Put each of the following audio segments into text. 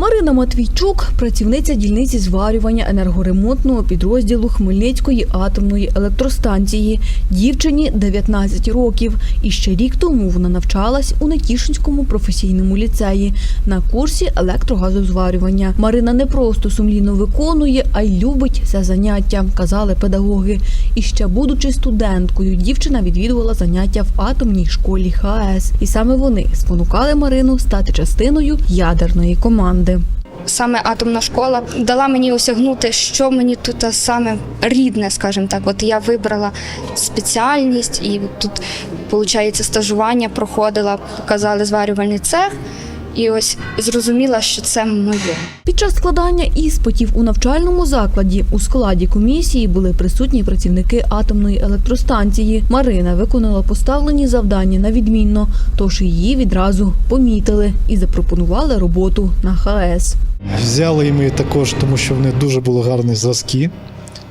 Марина Матвійчук, працівниця дільниці зварювання енергоремонтного підрозділу Хмельницької атомної електростанції. Дівчині 19 років. І ще рік тому вона навчалась у Нетішинському професійному ліцеї на курсі електрогазозварювання. Марина не просто сумлінно виконує, а й любить це заняття, казали педагоги. І ще будучи студенткою, дівчина відвідувала заняття в атомній школі ХАЕС. І саме вони спонукали Марину стати частиною ядерної команди. Саме атомна школа дала мені осягнути, що мені тут саме рідне, скажімо так. От я вибрала спеціальність, і тут, виходить, стажування проходила, показали зварювальний цех, і ось зрозуміла, що це моє. Під час складання іспитів у навчальному закладі у складі комісії були присутні працівники атомної електростанції. Марина виконала поставлені завдання на відмінно, тож її відразу помітили і запропонували роботу на ХАЕС. Взяли і ми також, тому що в них дуже були гарні зразки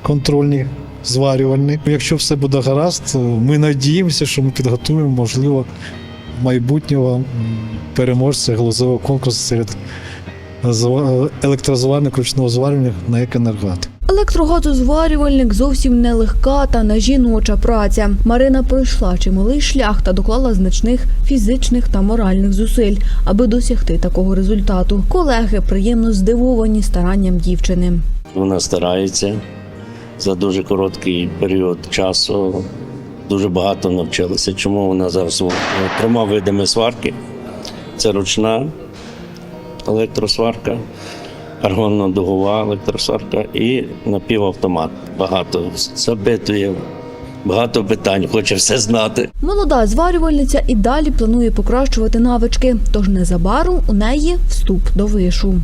контрольні, зварювальні. Якщо все буде гаразд, ми надіємося, що ми підготуємо, можливо, майбутнього переможця глузового конкурсу серед зва- ручного зварювання на екенергат. Електрогазозварювальник зовсім не легка та не жіноча праця. Марина пройшла чималий шлях та доклала значних фізичних та моральних зусиль, аби досягти такого результату. Колеги приємно здивовані старанням дівчини. Вона старається за дуже короткий період часу. Дуже багато навчилася. Чому вона зараз трьома видами сварки? Це ручна електросварка, аргонно-дугова електросварка і напівавтомат. Багато запитує, багато питань, хоче все знати. Молода зварювальниця і далі планує покращувати навички, тож незабаром у неї вступ до вишу.